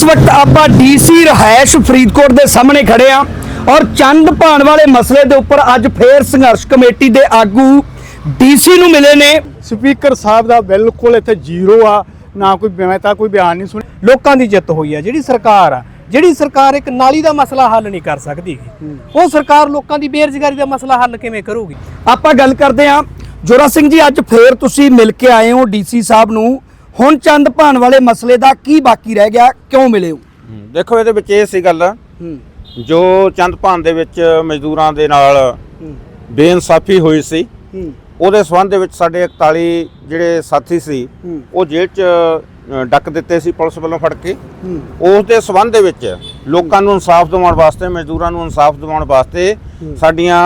ਇਸ ਵਕਤ ਆਪਾਂ ਡੀਸੀ ਰਹਾਇਸ਼ ਫਰੀਦਕੋਟ ਦੇ ਸਾਹਮਣੇ ਖੜੇ ਆ ਔਰ ਚੰਦ ਭਾਣ ਵਾਲੇ ਮਸਲੇ ਦੇ ਉੱਪਰ ਅੱਜ ਫੇਰ ਸੰਘਰਸ਼ ਕਮੇਟੀ ਦੇ ਆਗੂ ਡੀਸੀ ਨੂੰ ਮਿਲੇ ਨੇ। ਸਪੀਕਰ ਸਾਹਿਬ ਦਾ ਬਿਲਕੁਲ ਇੱਥੇ ਜ਼ੀਰੋ ਆ ਨਾ ਕੋਈ ਮੈਂ ਤਾਂ ਕੋਈ ਬਿਆਨ ਨਹੀਂ ਸੁਣਿਆ ਲੋਕਾਂ ਦੀ ਜਿੱਤ ਹੋਈ ਹੈ ਜਿਹੜੀ ਸਰਕਾਰ ਆ ਜਿਹੜੀ ਸਰਕਾਰ ਇੱਕ ਨਾਲੀ ਦਾ ਮਸਲਾ ਹੱਲ ਨਹੀਂ ਕਰ ਸਕਦੀ। ਉਹ ਸਰਕਾਰ ਲੋਕਾਂ ਦੀ ਬੇਰੁਜ਼ਗਾਰੀ ਦਾ ਮਸਲਾ ਹੱਲ ਕਿਵੇਂ ਕਰੂਗੀ? ਆਪਾਂ ਗੱਲ ਕਰਦੇ ਆ। ਜੋਰਾ ਸਿੰਘ ਜੀ ਅੱਜ ਫੇਰ ਤੁਸੀਂ ਮਿਲ ਕੇ ਆਏ ਹੋ ਡੀਸੀ ਸਾਹਿਬ ਨੂੰ। ਹੁਣ ਚੰਦ ਭਾਣ ਵਾਲੇ ਮਸਲੇ ਦਾ ਕੀ ਬਾਕੀ ਰਹਿ ਗਿਆ ਕਿਉਂ ਮਿਲੇ ਹੋ? ਦੇਖੋ ਇਹਦੇ ਵਿੱਚ ਇਹ ਸੀ ਗੱਲ ਜੋ ਚੰਦਪਾਨ ਦੇ ਵਿੱਚ ਮਜ਼ਦੂਰਾਂ ਦੇ ਨਾਲ ਬੇਇਨਸਾਫੀ ਹੋਈ ਸੀ ਉਹਦੇ ਸਬੰਧ ਦੇ ਵਿੱਚ ਸਾਡੇ 41 ਜਿਹੜੇ ਸਾਥੀ ਸੀ ਉਹ ਜੇਲ੍ਹ 'ਚ ਡੱਕ ਦਿੱਤੇ ਸੀ ਪੁਲਿਸ ਵੱਲੋਂ ਫੜ ਕੇ। ਉਸ ਦੇ ਸਬੰਧ ਦੇ ਵਿੱਚ ਲੋਕਾਂ ਨੂੰ ਇਨਸਾਫ ਦਿਵਾਉਣ ਵਾਸਤੇ ਮਜ਼ਦੂਰਾਂ ਨੂੰ ਇਨਸਾਫ ਦਿਵਾਉਣ ਵਾਸਤੇ ਸਾਡੀਆਂ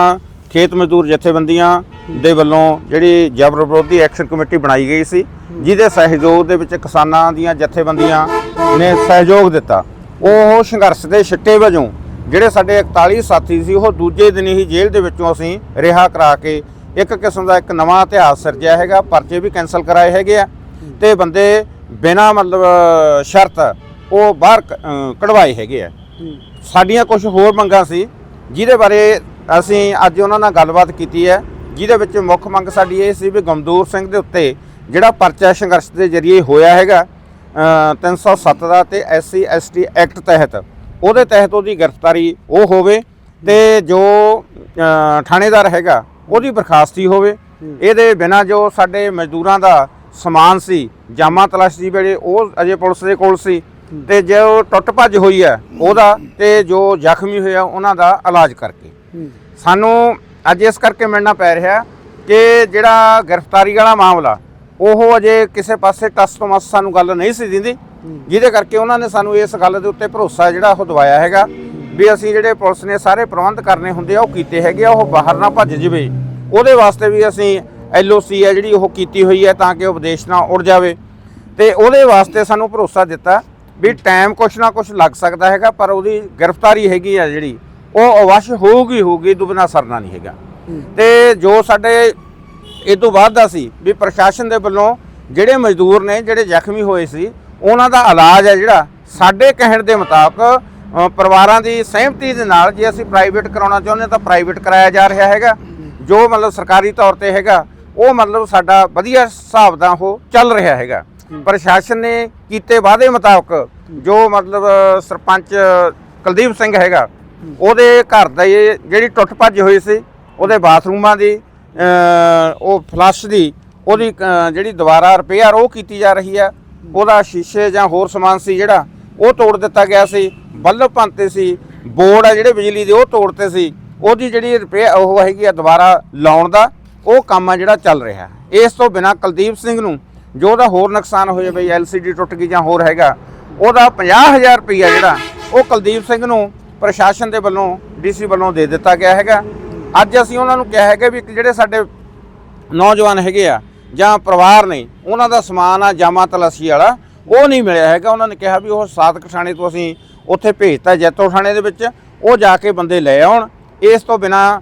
ਖੇਤ ਮਜ਼ਦੂਰ ਜਥੇਬੰਦੀਆਂ ਦੇ ਵੱਲੋਂ ਜਿਹੜੀ ਜਬਰ ਵਿਰੋਧੀ ਐਕਸ਼ਨ ਕਮੇਟੀ ਬਣਾਈ ਗਈ ਸੀ ਜਿਹਦੇ ਸਹਿਯੋਗ ਦੇ ਵਿੱਚ ਕਿਸਾਨਾਂ ਦੀਆਂ ਜਥੇਬੰਦੀਆਂ ਨੇ ਸਹਿਯੋਗ ਦਿੱਤਾ। ਉਹ ਸੰਘਰਸ਼ ਦੇ ਛਿੱਟੇ ਵਜੋਂ ਜਿਹੜੇ ਸਾਡੇ 41 ਸਾਥੀ ਸੀ ਉਹ ਦੂਜੇ ਦਿਨ ਹੀ ਜੇਲ੍ਹ ਦੇ ਵਿੱਚੋਂ ਅਸੀਂ ਰਿਹਾ ਕਰਾ ਕੇ ਇੱਕ ਕਿਸਮ ਦਾ ਇੱਕ ਨਵਾਂ ਇਤਿਹਾਸ ਸਿਰਜਿਆ ਹੈਗਾ ਪਰਚੇ ਵੀ ਕੈਨਸਲ ਕਰਾਏ ਹੈਗੇ ਆ ਤੇ ਬੰਦੇ ਬਿਨਾ ਮਤਲਬ ਸ਼ਰਤ ਉਹ ਬਾਹਰ ਕਢਵਾਏ ਹੈਗੇ ਆ। ਸਾਡੀਆਂ ਕੁਝ ਹੋਰ ਮੰਗਾਂ ਸੀ ਜਿਹਦੇ ਬਾਰੇ ਅਸੀਂ ਅੱਜ ਉਹਨਾਂ ਨਾਲ ਗੱਲਬਾਤ ਕੀਤੀ ਹੈ ਜਿਹਦੇ ਵਿੱਚ ਮੁੱਖ ਮੰਗ ਸਾਡੀ ਇਹ ਸੀ ਵੀ ਗਮਦੂਰ ਸਿੰਘ ਦੇ ਉੱਤੇ ਜਿਹੜਾ ਪਰਚਾ ਸੰਘਰਸ਼ ਦੇ ਜ਼ਰੀਏ ਹੋਇਆ ਹੈਗਾ ਅ, 307 ਦਾ ਤੇ ਐਸਸੀ ਐਸਟੀ ਐਕਟ ਤਹਿਤ ਉਹਦੇ ਤਹਿਤ ਉਹਦੀ ਗ੍ਰਿਫਤਾਰੀ ਉਹ ਹੋਵੇ ਤੇ ਜੋ ਥਾਣੇਦਾਰ ਹੈਗਾ ਉਹਦੀ ਬਰਖਾਸਤੀ ਹੋਵੇ। ਇਹਦੇ ਬਿਨਾ ਜੋ ਸਾਡੇ ਮਜ਼ਦੂਰਾਂ ਦਾ ਸਮਾਨ ਸੀ ਜਾਮਾ ਤਲਾਸ਼ੀ ਵੇਲੇ ਉਹ ਅਜੇ ਪੁਲਿਸ ਦੇ ਕੋਲ ਸੀ ਤੇ ਜੋ ਟੁੱਟ ਭੱਜ ਹੋਈ ਹੈ ਉਹਦਾ ਤੇ ਜੋ ਜ਼ਖਮੀ ਹੋਇਆ ਉਹਨਾਂ ਦਾ ਇਲਾਜ ਕਰਕੇ। ਸਾਨੂੰ ਅੱਜ ਇਸ ਕਰਕੇ ਮਿਲਣਾ ਪੈ ਰਿਹਾ ਕਿ ਜਿਹੜਾ ਗ੍ਰਿਫਤਾਰੀ ਵਾਲਾ ਮਾਮਲਾ, ਉਹ ਅਜੇ ਕਿਸੇ ਪਾਸੇ ਟਸ ਤੋਂ ਮਸ ਸਾਨੂੰ ਗੱਲ ਨਹੀਂ ਸੀ ਦਿੰਦੀ, ਜਿਹਦੇ ਕਰਕੇ ਉਹਨਾਂ ਨੇ ਸਾਨੂੰ ਇਸ ਗੱਲ ਦੇ ਉੱਤੇ ਭਰੋਸਾ ਜਿਹੜਾ ਉਹ ਦਵਾਇਆ ਹੈਗਾ ਵੀ ਅਸੀਂ ਜਿਹੜੇ ਪੁਲਿਸ ਨੇ ਸਾਰੇ ਪ੍ਰਬੰਧ ਕਰਨੇ ਹੁੰਦੇ ਆ, ਉਹ ਕੀਤੇ ਹੈਗੇ ਆ, ਉਹ ਬਾਹਰ ਨਾ ਭੱਜ ਜਵੇ। ਉਹਦੇ ਵਾਸਤੇ ਵੀ ਅਸੀਂ ਐਲਓਸੀ ਹੈ ਜਿਹੜੀ ਉਹ ਕੀਤੀ ਹੋਈ ਹੈ ਤਾਂ ਕਿ ਉਹ ਵਿਦੇਸ਼ ਨਾ ਉੜ ਜਾਵੇ। ਤੇ ਉਹਦੇ ਵਾਸਤੇ ਸਾਨੂੰ ਭਰੋਸਾ ਦਿੱਤਾ ਵੀ ਟਾਈਮ ਕੁਛ ਨਾ ਕੁਛ ਲੱਗ ਸਕਦਾ ਹੈਗਾ, ਪਰ ਉਹਦੀ ਗ੍ਰਿਫਤਾਰੀ ਹੈਗੀ ਆ ਜਿਹੜੀ। ਉਹ ਅਵਸ਼ ਹੋਊਗੀ ਹੋਊਗੀ ਦੁਬਨਾ ਸਰਨਾ ਨਹੀਂ ਹੈਗਾ। ਤੇ ਜੋ ਸਾਡੇ ਇਹ ਤੋਂ ਬਾਅਦ ਦਾ ਸੀ ਵੀ ਪ੍ਰਸ਼ਾਸਨ ਦੇ ਵੱਲੋਂ ਜਿਹੜੇ ਮਜ਼ਦੂਰ ਨੇ ਜਿਹੜੇ ਜ਼ਖਮੀ ਹੋਏ ਸੀ ਉਹਨਾਂ ਦਾ ਇਲਾਜ ਹੈ ਜਿਹੜਾ ਸਾਡੇ ਕਹਿਣ ਦੇ ਮੁਤਾਬਕ ਪਰਿਵਾਰਾਂ ਦੀ ਸਹਿਮਤੀ ਦੇ ਨਾਲ ਜੇ ਅਸੀਂ ਪ੍ਰਾਈਵੇਟ ਕਰਾਉਣਾ ਚਾਹੁੰਦੇ ਤਾਂ ਪ੍ਰਾਈਵੇਟ ਕਰਾਇਆ ਜਾ ਰਿਹਾ ਹੈਗਾ। ਜੋ ਮਤਲਬ ਸਰਕਾਰੀ ਤੌਰ ਤੇ ਹੈਗਾ ਉਹ ਮਤਲਬ ਸਾਡਾ ਵਧੀਆ ਹਿਸਾਬ ਦਾ ਉਹ ਚੱਲ ਰਿਹਾ ਹੈਗਾ। ਪ੍ਰਸ਼ਾਸਨ ਨੇ ਕੀਤੇ ਵਾਅਦੇ ਮੁਤਾਬਕ ਜੋ ਮਤਲਬ ਸਰਪੰਚ ਕੁਲਦੀਪ ਸਿੰਘ ਹੈਗਾ ਉਹਦੇ ਘਰ ਦਾ ਇਹ ਜਿਹੜੀ ਟੁੱਟ ਭੱਜ ਹੋਈ ਸੀ, ਉਹਦੇ ਬਾਥਰੂਮਾਂ ਦੀ ਉਹ ਫਲਸ਼ ਦੀ, ਉਹਦੀ ਜਿਹੜੀ ਦੁਬਾਰਾ ਰਿਪੇਅਰ ਉਹ ਕੀਤੀ ਜਾ ਰਹੀ ਹੈ। ਉਹਦਾ ਸ਼ੀਸ਼ੇ ਜਾਂ ਹੋਰ ਸਮਾਨ ਸੀ ਜਿਹੜਾ, ਉਹ ਤੋੜ ਦਿੱਤਾ ਗਿਆ ਸੀ। ਬੱਲਬ ਭੰਤੇ ਸੀ, ਬੋਰਡ ਆ ਜਿਹੜੇ ਬਿਜਲੀ ਦੇ, ਉਹ ਤੋੜਤੇ ਸੀ। ਉਹਦੀ ਜਿਹੜੀ ਰਿਪੇਅਰ ਉਹ ਹੈਗੀ ਆ ਦੁਬਾਰਾ ਲਾਉਣ ਦਾ, ਉਹ ਕੰਮ ਆ ਜਿਹੜਾ ਚੱਲ ਰਿਹਾ ਇਸ ਤੋਂ ਬਿਨਾ ਕੁਲਦੀਪ ਸਿੰਘ ਨੂੰ, ਜੋ ਉਹਦਾ ਹੋਰ ਨੁਕਸਾਨ ਹੋਇਆ ਬਈ ਐਲਸੀਡੀ ਟੁੱਟ ਗਈ ਜਾਂ ਹੋਰ ਹੈਗਾ, ਉਹਦਾ 50000 ਰੁਪਈਆ ਜਿਹੜਾ, ਉਹ ਕੁਲਦੀਪ ਸਿੰਘ ਨੂੰ ਪ੍ਰਸ਼ਾਸਨ ਦੇ ਵੱਲੋਂ, ਡੀਸੀ ਵੱਲੋਂ ਦੇ ਦਿੱਤਾ ਗਿਆ ਹੈਗਾ। ਅੱਜ ਅਸੀਂ ਉਹਨਾਂ ਨੂੰ ਕਿਹਾ ਹੈਗਾ ਵੀ ਇੱਕ ਜਿਹੜੇ ਸਾਡੇ ਨੌਜਵਾਨ ਹੈਗੇ ਆ ਜਾਂ ਪਰਿਵਾਰ ਨੇ, ਉਹਨਾਂ ਦਾ ਸਮਾਨ ਆ, ਜਾਮਾ, ਤਲਾਸ਼ੀ ਵਾਲਾ, ਉਹ ਨਹੀਂ ਮਿਲਿਆ ਹੈਗਾ। ਉਹਨਾਂ ਨੇ ਕਿਹਾ ਵੀ ਉਹ ਸਾਦਕ ਥਾਣੇ ਤੋਂ ਅਸੀਂ ਉੱਥੇ ਭੇਜਤਾ ਜੈਤੋ ਥਾਣੇ ਦੇ ਵਿੱਚ, ਉਹ ਜਾ ਕੇ ਬੰਦੇ ਲੈ ਆਉਣ। ਇਸ ਤੋਂ ਬਿਨਾ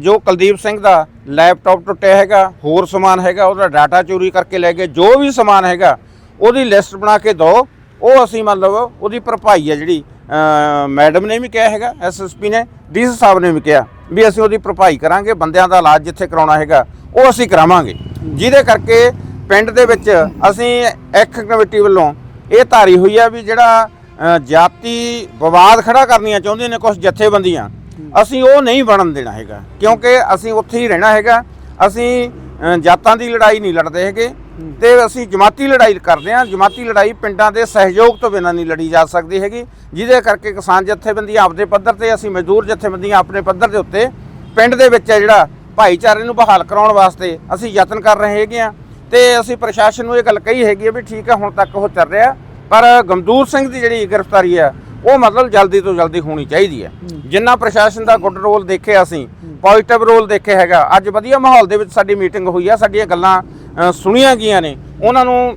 ਜੋ ਕੁਲਦੀਪ ਸਿੰਘ ਦਾ ਲੈਪਟਾਪ ਟੁੱਟਿਆ ਹੈਗਾ, ਹੋਰ ਸਮਾਨ ਹੈਗਾ, ਉਹਦਾ ਡਾਟਾ ਚੋਰੀ ਕਰਕੇ ਲੈ ਗਏ, ਜੋ ਵੀ ਸਮਾਨ ਹੈਗਾ, ਉਹਦੀ ਲਿਸਟ ਬਣਾ ਕੇ ਦਿਓ। ਉਹ ਅਸੀਂ ਮਤਲਬ ਉਹਦੀ ਭਰਪਾਈ ਹੈ ਜਿਹੜੀ ਮੈਡਮ ਨੇ ਵੀ ਕਿਹਾ ਹੈਗਾ ਐਸਐਸਪੀ ਨੇ, ਡੀਸੀ ਸਾਹਿਬ ਨੇ ਵੀ ਕਿਹਾ ਵੀ ਅਸੀਂ ਉਹਦੀ ਭਰਪਾਈ ਕਰਾਂਗੇ, ਬੰਦਿਆਂ ਦਾ ਇਲਾਜ ਜਿੱਥੇ ਕਰਾਉਣਾ ਹੈਗਾ, ਉਹ ਅਸੀਂ ਕਰਾਵਾਂਗੇ। ਜਿਹਦੇ ਕਰਕੇ ਪਿੰਡ ਦੇ ਵਿੱਚ ਅਸੀਂ ਇੱਕ ਕਮੇਟੀ ਵੱਲੋਂ ਇਹ ਧਾਰੀ ਹੋਈ ਆ ਵੀ ਜਿਹੜਾ ਜਾਤੀ ਵਿਵਾਦ ਖੜਾ ਕਰਨੀਆਂ ਚਾਹੁੰਦੇ ਨੇ ਕੁਝ ਜਥੇਬੰਦੀਆਂ, ਅਸੀਂ ਉਹ ਨਹੀਂ ਬਣਨ ਦੇਣਾ ਹੈਗਾ। ਕਿਉਂਕਿ ਅਸੀਂ ਉੱਥੇ ਹੀ ਰਹਿਣਾ ਹੈਗਾ, ਅਸੀਂ ਜਾਤਾਂ ਦੀ ਲੜਾਈ ਨਹੀਂ ਲੜਦੇ ਹੈਗੇ ਤੇ ਅਸੀਂ ਜਮਾਤੀ ਲੜਾਈ ਕਰਦੇ ਹਾਂ। ਜਮਾਤੀ ਲੜਾਈ ਪਿੰਡਾਂ ਦੇ ਸਹਿਯੋਗ ਤੋਂ ਬਿਨਾਂ ਨਹੀਂ ਲੜੀ ਜਾ ਸਕਦੀ ਹੈਗੀ। ਜਿਹਦੇ ਕਰਕੇ ਕਿਸਾਨ ਜਥੇਬੰਦੀਆਂ ਆਪਦੇ ਪੱਧਰ ਤੇ ਅਸੀਂ ਮਜ਼ਦੂਰ ਜਥੇਬੰਦੀਆਂ ਆਪਣੇ ਪੱਧਰ ਦੇ ਉੱਤੇ ਪਿੰਡ ਦੇ ਵਿੱਚ ਹੈ ਜਿਹੜਾ ਭਾਈਚਾਰੇ ਨੂੰ ਬਹਾਲ ਕਰਾਉਣ ਵਾਸਤੇ ਅਸੀਂ ਯਤਨ ਕਰ ਰਹੇ ਹੈਗੇ ਆ ਤੇ ਅਸੀਂ ਪ੍ਰਸ਼ਾਸਨ ਨੂੰ ਇਹ ਗੱਲ ਕਹੀ ਹੈਗੀ ਵੀ ਠੀਕ ਹੈ ਹੁਣ ਤੱਕ ਉਹ ਚੱਲ ਰਿਹਾ। ਪਰ ਗਮਦੂਰ ਸਿੰਘ ਦੀ ਜਿਹੜੀ ਗ੍ਰਿਫਤਾਰੀ ਆ ਉਹ ਮਤਲਬ ਜਲਦੀ ਤੋਂ ਜਲਦੀ ਹੋਣੀ ਚਾਹੀਦੀ ਹੈ। ਜਿੰਨਾ ਪ੍ਰਸ਼ਾਸਨ ਦਾ ਗੁੱਡ ਰੋਲ ਦੇਖਿਆ ਅਸੀਂ ਪੋਜ਼ਿਟਿਵ ਰੋਲ ਦੇਖਿਆ ਹੈਗਾ। ਅੱਜ ਵਧੀਆ ਮਾਹੌਲ ਦੇ ਵਿੱਚ ਸਾਡੀ ਮੀਟਿੰਗ ਹੋਈ ਆ। ਸਾਡੀਆਂ ਗੱਲਾਂ ਸੁਣੀਆਂ ਗਈਆਂ ਨੇ। ਉਹਨਾਂ ਨੂੰ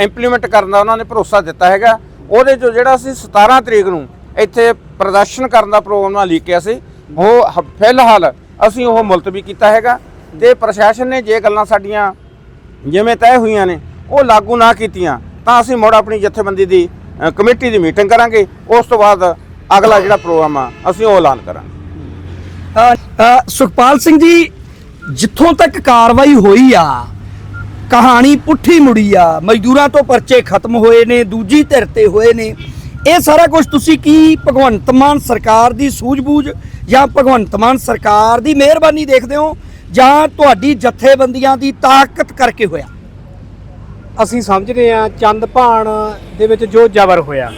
ਇੰਪਲੀਮੈਂਟ ਕਰਨ ਦਾ ਉਹਨਾਂ ਨੇ ਭਰੋਸਾ ਦਿੱਤਾ ਹੈਗਾ। ਉਹਦੇ ਚੋਂ ਜਿਹੜਾ ਅਸੀਂ 17 ਤਰੀਕ ਨੂੰ ਇੱਥੇ ਪ੍ਰਦਰਸ਼ਨ ਕਰਨ ਦਾ ਪ੍ਰੋਗਰਾਮ ਲਿਖਿਆ ਸੀ। ਉਹ ਫਿਲਹਾਲ ਅਸੀਂ ਉਹ ਮੁਲਤਵੀ ਕੀਤਾ ਹੈਗਾ ਤੇ ਪ੍ਰਸ਼ਾਸਨ ਨੇ ਜੇ ਗੱਲਾਂ ਸਾਡੀਆਂ ਜਿਵੇਂ ਤੈਅ ਹੋਈਆਂ ਨੇ, ਉਹ ਲਾਗੂ ਨਾ ਕੀਤੀਆਂ, ਤਾਂ ਅਸੀਂ ਮੁੜ ਆਪਣੀ ਜਥੇਬੰਦੀ ਦੀ ਕਮੇਟੀ ਦੀ ਮੀਟਿੰਗ ਕਰਾਂਗੇ। ਉਸ ਤੋਂ ਬਾਅਦ ਅਗਲਾ ਜਿਹੜਾ ਪ੍ਰੋਗਰਾਮ ਆ, ਅਸੀਂ ਉਹ ਐਲਾਨ ਕਰਾਂਗੇ। ਸੁਖਪਾਲ ਸਿੰਘ ਜੀ, ਜਿੱਥੋਂ ਤੱਕ ਕਾਰਵਾਈ ਹੋਈ ਆ ਕਹਾਣੀ ਪੁੱਠੀ ਮੁੜੀ ਆ। ਮਜ਼ਦੂਰਾਂ ਤੋਂ ਪਰਚੇ ਖਤਮ ਹੋਏ ਨੇ ਦੂਜੀ ਧਿਰ ਤੇ ਹੋਏ ਨੇ। ਇਹ ਸਾਰਾ ਕੁਝ ਤੁਸੀਂ ਕੀ ਭਗਵੰਤ ਮਾਨ ਸਰਕਾਰ ਦੀ ਸੂਝ-ਬੂਝ ਜਾਂ ਭਗਵੰਤ ਮਾਨ ਸਰਕਾਰ ਦੀ ਮਿਹਰਬਾਨੀ ਦੇਖਦੇ ਹੋ ਜਾਂ ਤੁਹਾਡੀ ਜਥੇਬੰਦੀਆਂ ਦੀ ਤਾਕਤ ਕਰਕੇ ਹੋਇਆ? ਅਸੀਂ ਸਮਝਦੇ ਆ ਚੰਦ ਭਾਣ ਦੇ ਵਿੱਚ ਜੋ ਜ਼ਬਰ ਹੋਇਆ।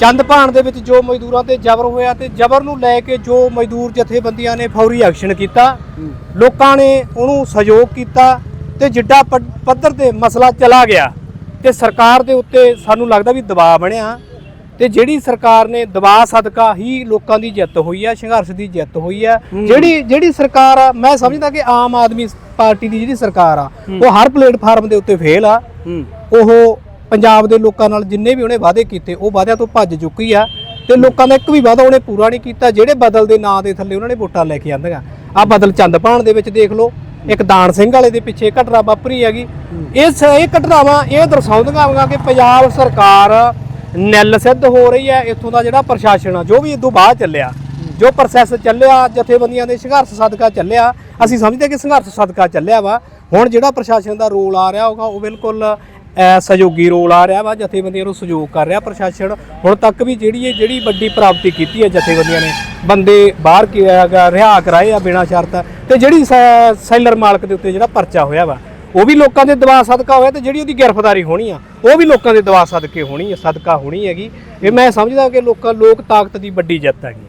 ਚੰਦ ਭਾਣ ਦੇ ਵਿੱਚ ਜੋ ਮਜ਼ਦੂਰਾਂ ਤੇ ਜ਼ਬਰ ਹੋਇਆ ਤੇ ਜ਼ਬਰ ਨੂੰ ਲੈ ਕੇ ਜੋ ਮਜ਼ਦੂਰ ਜਥੇਬੰਦੀਆਂ ਨੇ ਫੌਰੀ ਐਕਸ਼ਨ ਕੀਤਾ ਲੋਕਾਂ ਨੇ ਉਹਨੂੰ ਸਹਿਯੋਗ ਕੀਤਾ ਤੇ ਜਿੱਡਾ ਪੱਧ- ਪੱਧਰ ਤੇ ਮਸਲਾ ਚਲਾ ਗਿਆ ਤੇ ਸਰਕਾਰ ਦੇ ਉੱਤੇ ਸਾਨੂੰ ਲੱਗਦਾ ਵੀ ਦਬਾਅ ਬਣਿਆ। ਤੇ ਜਿਹੜੀ ਸਰਕਾਰ ਨੇ ਦਬਾਅ ਸਦਕਾ ਹੀ ਲੋਕਾਂ ਦੀ ਜਿੱਤ ਹੋਈ ਆ ਸੰਘਰਸ਼ ਦੀ ਜਿੱਤ ਹੋਈ ਆ। ਜਿਹੜੀ ਜਿਹੜੀ ਸਰਕਾਰ ਆ ਮੈਂ ਸਮਝਦਾ ਕਿ ਆਮ ਆਦਮੀ ਪਾਰਟੀ ਦੀ ਜਿਹੜੀ ਸਰਕਾਰ ਆ ਉਹ ਹਰ ਪਲੇਟਫਾਰਮ ਦੇ ਉੱਤੇ ਫੇਲ ਆ। ਉਹ ਪੰਜਾਬ ਦੇ ਲੋਕਾਂ ਨਾਲ ਜਿੰਨੇ ਵੀ ਉਹਨੇ ਵਾਅਦੇ ਕੀਤੇ ਉਹ ਵਾਅਦਿਆਂ ਤੋਂ ਭੱਜ ਚੁੱਕੀ ਆ। ਤੇ ਲੋਕਾਂ ਦਾ ਇੱਕ ਵੀ ਵਾਅਦਾ ਉਹਨੇ ਪੂਰਾ ਨਹੀਂ ਕੀਤਾ। ਜਿਹੜੇ ਬਦਲ ਦੇ ਨਾਂ ਦੇ ਥੱਲੇ ਉਹਨਾਂ ਨੇ ਵੋਟਾਂ ਲੈ ਕੇ ਆਂਦੀਆਂ। ਆ ਬਦਲ ਚੰਦਪਾਣ ਦੇ ਵਿੱਚ ਦੇਖ ਲਓ। ਇੱਕ ਦਾਨ ਸਿੰਘ ਵਾਲੇ ਦੇ ਪਿੱਛੇ ਘਟਨਾ ਵਾਪਰੀ ਹੈਗੀ। ਇਸ ਇਹ ਘਟਨਾਵਾਂ ਇਹ ਦਰਸਾਉਂਦੀਆਂ ਹੈਗੀਆਂ ਕਿ ਪੰਜਾਬ ਸਰਕਾਰ ਨਿਲ ਸਿੱਧ ਹੋ ਰਹੀ ਹੈ, ਇੱਥੋਂ ਦਾ ਜਿਹੜਾ ਪ੍ਰਸ਼ਾਸਨ ਆ, ਜੋ ਵੀ ਇਦੋਂ ਬਾਅਦ ਚੱਲਿਆ, ਜੋ ਪ੍ਰੋਸੈਸ ਚੱਲਿਆ, ਜਥੇਬੰਦੀਆਂ ਦੇ ਸੰਘਰਸ਼ ਸਦਕਾ ਚੱਲਿਆ, ਅਸੀਂ ਸਮਝਦੇ ਕਿ ਸੰਘਰਸ਼ ਸਦਕਾ ਚੱਲਿਆ ਵਾ। ਹੁਣ ਜਿਹੜਾ ਪ੍ਰਸ਼ਾਸਨ ਦਾ ਰੋਲ ਆ ਰਿਹਾ ਹੋਗਾ, ਉਹ ਬਿਲਕੁਲ ਸਹਿਯੋਗੀ ਰੋਲ ਆ ਰਿਹਾ ਵਾ, ਜਥੇਬੰਦੀਆਂ ਨੂੰ ਸਹਿਯੋਗ ਕਰ ਰਿਹਾ ਪ੍ਰਸ਼ਾਸਨ। ਹੁਣ ਤੱਕ ਵੀ ਜਿਹੜੀ ਇਹ, ਜਿਹੜੀ ਵੱਡੀ ਪ੍ਰਾਪਤੀ ਕੀਤੀ ਹੈ ਜਥੇਬੰਦੀਆਂ ਨੇ, ਬੰਦੇ ਬਾਹਰ ਕਿਹਾ ਰਿਹਾ ਕਰਾਏ ਆ ਬਿਨਾਂ ਸ਼ਰਤ। ਤੇ ਜਿਹੜੀ ਸੈ- ਸੈਲਰ ਮਾਲਕ ਦੇ ਉੱਤੇ ਜਿਹੜਾ ਪਰਚਾ ਹੋਇਆ ਵਾ, ਉਹ ਵੀ ਲੋਕਾਂ ਦੇ ਦਬਾਅ ਸਦਕਾ ਹੋਇਆ ਤੇ ਜਿਹੜੀ ਉਹਦੀ ਗ੍ਰਿਫਤਾਰੀ ਹੋਣੀ ਆ, ਉਹ ਵੀ ਲੋਕਾਂ ਦੇ ਦਬਾਅ ਸਦਕੇ ਹੋਣੀ ਹੈ ਸਦਕਾ ਹੋਣੀ ਹੈਗੀ। ਇਹ ਮੈਂ ਸਮਝਦਾ ਕਿ ਲੋਕਾਂ, ਲੋਕ ਤਾਕਤ ਦੀ ਵੱਡੀ ਜਿੱਤ ਹੈਗੀ।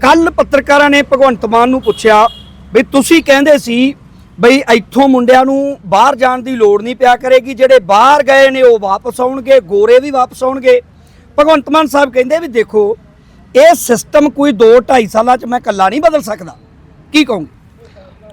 ਕੱਲ ਪੱਤਰਕਾਰਾਂ ਨੇ ਭਗਵੰਤ ਮਾਨ ਨੂੰ ਪੁੱਛਿਆ ਵੀ ਤੁਸੀਂ ਕਹਿੰਦੇ ਸੀ ਬਈ ਇੱਥੋਂ ਮੁੰਡਿਆਂ ਨੂੰ ਬਾਹਰ ਜਾਣ ਦੀ ਲੋੜ ਨਹੀਂ ਪਿਆ ਕਰੇਗੀ ਜਿਹੜੇ ਬਾਹਰ ਗਏ ਨੇ ਉਹ ਵਾਪਸ ਆਉਣਗੇ ਗੋਰੇ ਵੀ ਵਾਪਸ ਆਉਣਗੇ। ਭਗਵੰਤ ਮਾਨ ਸਾਹਿਬ ਕਹਿੰਦੇ ਵੀ ਦੇਖੋ ਇਹ ਸਿਸਟਮ ਕੋਈ 2 2.5 ਸਾਲਾਂ 'ਚ ਮੈਂ ਇਕੱਲਾ ਨਹੀਂ ਬਦਲ ਸਕਦਾ। ਕੀ ਕਹੂੰਗੇ?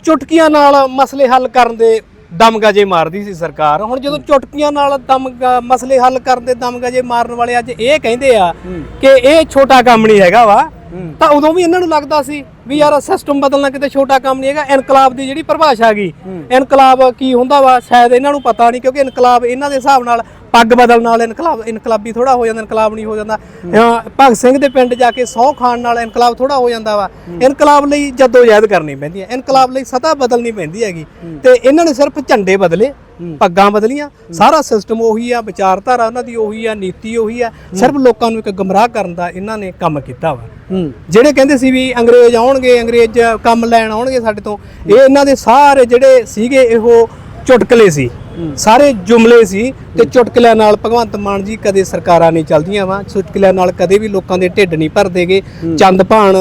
ਚੁਟਕੀਆਂ ਨਾਲ ਮਸਲੇ ਹੱਲ ਕਰਨ ਦੇ ਦਮਗਾਜੇ ਮਾਰਦੀ ਸੀ ਸਰਕਾਰ। ਹੁਣ ਜਦੋਂ ਚੁਟਕੀਆਂ ਨਾਲ ਦਮ ਮਸਲੇ ਹੱਲ ਕਰਨ ਦੇ ਦਮਗਾਜੇ ਮਾਰਨ ਵਾਲੇ ਅੱਜ ਇਹ ਕਹਿੰਦੇ ਆ ਕਿ ਇਹ ਛੋਟਾ ਕੰਮ ਨਹੀਂ ਹੈਗਾ ਵਾ। ਤਾਂ ਉਦੋਂ ਵੀ ਇਹਨਾਂ ਨੂੰ ਲੱਗਦਾ ਸੀ ਵੀ ਯਾਰ ਸਿਸਟਮ ਬਦਲਣਾ ਕਿਤੇ ਛੋਟਾ ਕੰਮ ਨਹੀਂ ਹੈਗਾ ਇਨਕਲਾਬ ਦੀ ਜਿਹੜੀ ਪਰਿਭਾਸ਼ਾ ਹੈਗੀ। ਇਨਕਲਾਬ ਕੀ ਹੁੰਦਾ ਵਾ? ਸ਼ਾਇਦ ਇਹਨਾਂ ਨੂੰ ਪਤਾ ਨਹੀਂ ਕਿਉਂਕਿ ਇਨਕਲਾਬ ਇਹਨਾਂ ਦੇ ਹਿਸਾਬ ਨਾਲ ਪੱਗ ਬਦਲ ਨਾਲ ਇਨਕਲਾਬ ਇਨਕਲਾਬੀ ਥੋੜਾ ਹੋ ਜਾਂਦਾ ਇਨਕਲਾਬ ਨਹੀਂ ਹੋ ਜਾਂਦਾ। ਭਗਤ ਸਿੰਘ ਦੇ ਪਿੰਡ ਜਾ ਕੇ ਸੌ ਖਾਨ ਨਾਲ ਇਨਕਲਾਬ ਥੋੜਾ ਹੋ ਜਾਂਦਾ ਵਾ। ਇਨਕਲਾਬ ਲਈ ਜਦੋਜਹਿਦ ਕਰਨੀ ਪੈਂਦੀ ਹੈ। ਇਨਕਲਾਬ ਲਈ ਸਤਾ ਬਦਲਣੀ ਪੈਂਦੀ ਹੈਗੀ। ਤੇ ਇਹਨਾਂ ਨੇ ਸਿਰਫ ਝੰਡੇ ਬਦਲੇ ਪੱਗਾਂ ਬਦਲੀਆਂ। ਸਾਰਾ ਸਿਸਟਮ ਉਹੀ ਆ ਵਿਚਾਰਧਾਰਾ ਉਹਨਾਂ ਦੀ ਉਹੀ ਆ ਨੀਤੀ ਉਹੀ ਆ। ਸਿਰਫ ਲੋਕਾਂ ਨੂੰ ਇੱਕ ਗਮਰਾਹ ਕਰਨ ਦਾ ਇਹਨਾਂ ਨੇ ਕੰਮ ਕੀਤਾ ਵਾ। ਜਿਹੜੇ ਕਹਿੰਦੇ ਸੀ ਵੀ ਅੰਗਰੇਜ਼ ਆਉਣਗੇ ਅੰਗਰੇਜ਼ ਕੰਮ ਲੈਣ ਆਉਣਗੇ ਸਾਡੇ ਤੋਂ ਇਹ ਇਹਨਾਂ ਦੇ ਸਾਰੇ ਜਿਹੜੇ ਸੀਗੇ ਇਹੋ ਚੁਟਕਲੇ ਸੀ। ਸਾਰੇ ਜੁਮਲੇ ਸੀ ਤੇ ਚੁਟਕਲਿਆਂ ਨਾਲ ਭਗਵੰਤ ਮਾਨ ਜੀ ਕਦੇ ਸਰਕਾਰਾਂ ਨਹੀਂ ਚਲਦੀਆਂ ਵਾ ਚੁਟਕਲਿਆਂ ਨਾਲ ਕਦੇ ਵੀ ਲੋਕਾਂ ਦੇ ਢਿੱਡ ਨਹੀਂ ਭਰਦੇਗੇ। ਚੰਦ ਭਾਣ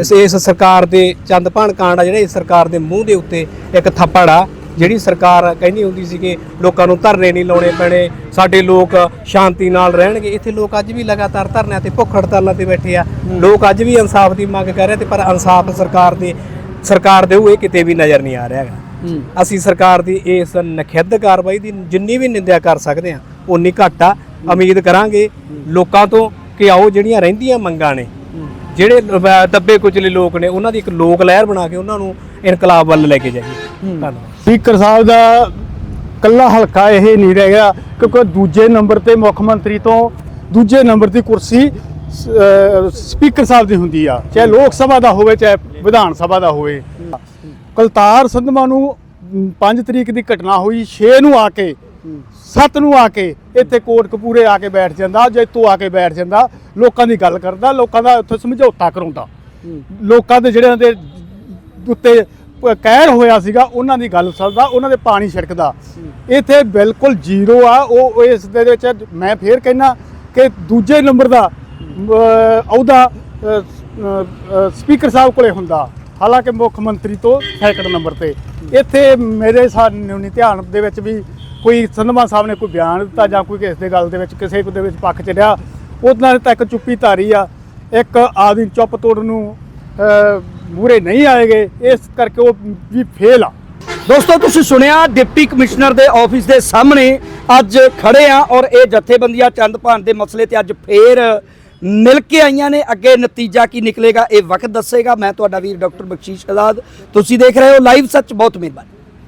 ਇਸ ਸਰਕਾਰ ਦੇ ਚੰਦ ਭਾਣ ਕਾਂਡ ਆ ਜਿਹੜੇ ਇਸ ਸਰਕਾਰ ਦੇ ਮੂੰਹ ਦੇ ਉੱਤੇ ਇੱਕ ਥੱਪੜ ਆ। ਜਿਹੜੀ ਸਰਕਾਰ ਕਹਿੰਦੀ ਹੁੰਦੀ ਸੀ ਕਿ ਲੋਕਾਂ ਨੂੰ ਧਰਨੇ ਨਹੀਂ ਲਾਉਣੇ ਪੈਣੇ ਸਾਡੇ ਲੋਕ ਸ਼ਾਂਤੀ ਨਾਲ ਰਹਿਣਗੇ। ਇੱਥੇ ਲੋਕ ਅੱਜ ਵੀ ਲਗਾਤਾਰ ਧਰਨਿਆਂ ਤੇ ਭੁੱਖ ਹੜਤਾਲਾਂ ਤੇ ਬੈਠੇ ਆ। ਲੋਕ ਅੱਜ ਵੀ ਇਨਸਾਫ ਦੀ ਮੰਗ ਕਰ ਰਹੇ ਤੇ ਪਰ ਇਨਸਾਫ ਸਰਕਾਰ ਦੇ ਸਰਕਾਰ ਦੇ ਉਹ ਇਹ ਕਿਤੇ ਵੀ ਨਜ਼ਰ ਨਹੀਂ ਆ ਰਿਹਾ ਹੈਗਾ। ਅਸੀਂ ਸਰਕਾਰ ਦੀ ਇਸ ਨਖਿੱਧ ਕਾਰਵਾਈ ਦੀ ਜਿੰਨੀ ਵੀ ਨਿੰਦਿਆ ਕਰ ਸਕਦੇ ਹਾਂ ਉਨੀ ਘੱਟ ਆ। ਉਮੀਦ ਕਰਾਂਗੇ ਲੋਕਾਂ ਤੋਂ ਕਿ ਆਓ ਜਿਹੜੀਆਂ ਰਹਿੰਦੀਆਂ ਮੰਗਾਂ ਨੇ ਜਿਹੜੇ ਦੱਬੇ ਕੁਚਲੇ ਲੋਕ ਨੇ ਉਹਨਾਂ ਦੀ ਇੱਕ ਲੋਕ ਲਹਿਰ ਬਣਾ ਕੇ ਉਹਨਾਂ ਨੂੰ ਇਨਕਲਾਬ ਵੱਲ ਲੈ ਕੇ ਜਾਈਏ। ਧੰਨਵਾਦ। ਸਪੀਕਰ ਸਾਹਿਬ ਦਾ ਕੱਲਾ ਹਲਕਾ ਇਹ ਨਹੀਂ ਰਹਿ ਗਿਆ ਕਿਉਂਕਿ ਦੂਜੇ ਨੰਬਰ ਤੇ ਮੁੱਖ ਮੰਤਰੀ ਤੋਂ ਦੂਜੇ ਨੰਬਰ ਦੀ ਕੁਰਸੀ ਸਪੀਕਰ ਸਾਹਿਬ ਦੀ ਹੁੰਦੀ ਆ ਚਾਹੇ ਲੋਕ ਸਭਾ ਦਾ ਹੋਵੇ ਚਾਹੇ ਵਿਧਾਨ ਸਭਾ ਦਾ ਹੋਵੇ। ਕਲਤਾਰ ਸੰਧਮਾ ਨੂੰ 5 ਤਰੀਕ ਦੀ ਘਟਨਾ ਹੋਈ 6 ਨੂੰ ਆ ਕੇ 7 ਨੂੰ ਆ ਕੇ ਇੱਥੇ ਕੋਟ ਕਪੂਰੇ ਆ ਕੇ ਬੈਠ ਜਾਂਦਾ ਜੈਤੂ ਆ ਕੇ ਬੈਠ ਜਾਂਦਾ ਲੋਕਾਂ ਦੀ ਗੱਲ ਕਰਦਾ ਲੋਕਾਂ ਦਾ ਉੱਥੇ ਸਮਝੌਤਾ ਕਰਾਉਂਦਾ। ਲੋਕਾਂ ਦੇ ਜਿਹੜਿਆਂ ਦੇ ਉੱਤੇ ਕਹਿਰ ਹੋਇਆ ਸੀਗਾ ਉਹਨਾਂ ਦੀ ਗੱਲ ਸੁਣਦਾ ਉਹਨਾਂ ਦੇ ਪਾਣੀ ਛਿੜਕਦਾ। ਇੱਥੇ ਬਿਲਕੁਲ ਜ਼ੀਰੋ ਆ ਉਹ ਇਸ ਦੇ ਵਿੱਚ ਮੈਂ ਫੇਰ ਕਹਿਣਾ ਕਿ ਦੂਜੇ ਨੰਬਰ ਦਾ ਅਹੁਦਾ ਅਹ, ਸਪੀਕਰ ਸਾਹਿਬ ਕੋਲੇ ਹੁੰਦਾ। ਹਾਲਾਂਕਿ ਮੁੱਖ ਮੰਤਰੀ ਤੋਂ ਸੈਕੰਡ ਨੰਬਰ ਤੇ। ਇੱਥੇ ਮੇਰੇ ਸਾਨੂੰ ਨਹੀਂ ਧਿਆਨ ਦੇ ਵਿੱਚ ਵੀ ਕੋਈ ਸੰਧਮਾ ਸਾਹਿਬ ਨੇ ਕੋਈ ਬਿਆਨ ਦਿੱਤਾ ਜਾਂ ਕੋਈ ਕਿਸੇ ਦੇ ਗੱਲ ਦੇ ਵਿੱਚ, ਕਿਸੇ ਦੇ ਵਿੱਚ ਪੱਖ ਚ ਰਿਹਾ ਉਹਨਾਂ ਨੇ ਤਾਂ ਚੁੱਪੀ ਧਾਰੀ ਆ, ਇੱਕ ਆਦਮੀ ਚੁੱਪ ਤੋੜਨ ਨੂੰ ਮੂਰੇ ਨਹੀਂ ਆਏਗੇ ਇਸ ਕਰਕੇ ਉਹ ਵੀ ਫੇਲ ਆ। ਦੋਸਤੋ, ਤੁਸੀਂ ਸੁਣਿਆ ਡਿਪਟੀ ਕਮਿਸ਼ਨਰ ਦੇ ਆਫਿਸ ਦੇ ਸਾਹਮਣੇ ਅੱਜ ਖੜੇ ਆ ਔਰ ਇਹ ਜਥੇਬੰਦੀਆਂ ਚੰਦ ਚੰਦਪਾਨ ਦੇ ਮਸਲੇ ਤੇ ਅੱਜ ਫੇਰ ਮਿਲ ਕੇ ਆਈਆਂ ਨੇ। ਅੱਗੇ ਨਤੀਜਾ ਕੀ ਨਿਕਲੇਗਾ, ਇਹ ਵਕਤ ਦੱਸੇਗਾ। ਮੈਂ ਤੁਹਾਡਾ ਵੀਰ ਡਾਕਟਰ ਬਖਸ਼ੀਸ਼ ਆਜ਼ਾਦ। ਤੁਸੀਂ ਦੇਖ ਰਹੇ ਹੋ ਲਾਈਵ ਸੱਚ, ਬਹੁਤ ਮਿਹਰਬਾਨੀ।